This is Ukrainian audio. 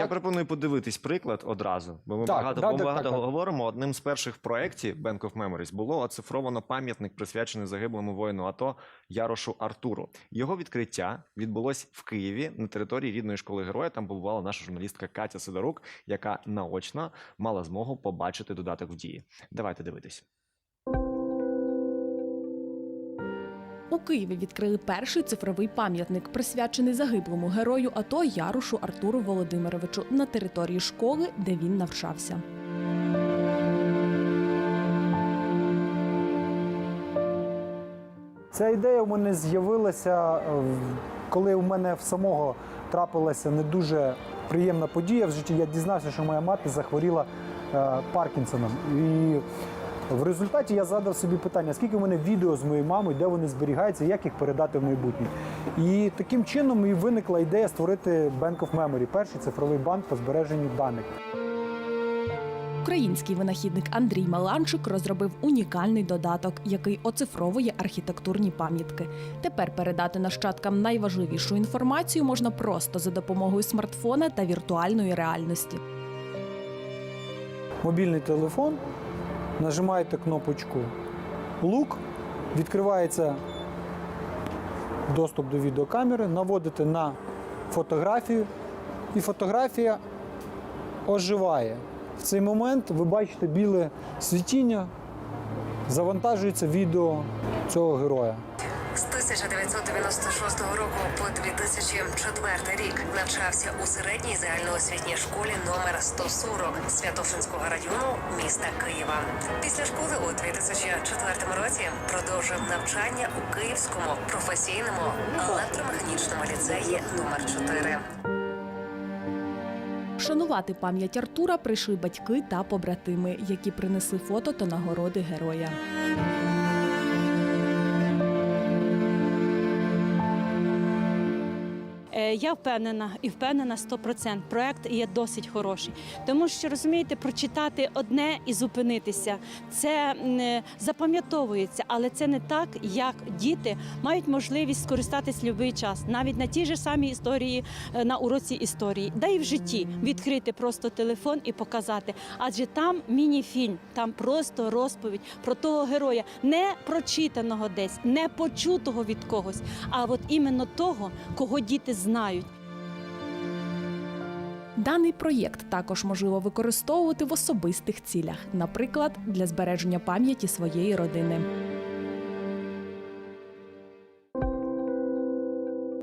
Я пропоную подивитись приклад одразу, бо ми Так, багато, да, бо так, багато так, так. говоримо. Одним з перших проєктів Bank of Memories було оцифровано пам'ятник, присвячений загиблому воїну АТО Ярошу Артуру. Його відкриття відбулось в Києві на території рідної школи героя. Там побувала наша журналістка Катя Сидорук, яка наочно мала змогу побачити додаток в дії. Давайте дивитись. У Києві відкрили перший цифровий пам'ятник, присвячений загиблому герою АТО Ярушу Артуру Володимировичу на території школи, де він навчався. Ця ідея у мене з'явилася, е, в- коли у мене в самого трапилася не дуже приємна подія в житті. Я дізнався, що моя мати захворіла е, Паркінсоном. І в результаті я задав собі питання, скільки в мене відео з моєю мамою, де вони зберігаються, як їх передати в майбутнє. І таким чином і виникла ідея створити Bank of Memory, перший цифровий банк по збереженню даних. Український винахідник Андрій Маланчик розробив унікальний додаток, який оцифровує архітектурні пам'ятки. Тепер передати нащадкам найважливішу інформацію можна просто за допомогою смартфона та віртуальної реальності. мобільний телефон, нажимаєте кнопочку лук, відкривається доступ до відеокамери, наводите на фотографію, і фотографія оживає. В цей момент ви бачите біле світіння, завантажується відео цього героя. З 1996 року по 2004 рік навчався у середній загальноосвітній школі номер 140 Святошинського району міста Києва. Після школи у 2004 році продовжив навчання у Київському професійному електромеханічному ліцеї номер 4 Шанувати пам'ять Артура прийшли батьки та побратими, які принесли фото та нагороди героя. Я впевнена і впевнена 100%. Проект є досить хороший, тому що розумієте, прочитати одне і зупинитися це е, запам'ятовується, але це не так, як діти мають можливість скористатись будь-який час, навіть на тій же самій історії е, на уроці історії, да і в житті відкрити просто телефон і показати. Адже там міні-фільм, там просто розповідь про того героя, не прочитаного десь, не почутого від когось, а от іменно того, кого діти знають. Даний проєкт також можливо використовувати в особистих цілях, наприклад, для збереження пам'яті своєї родини.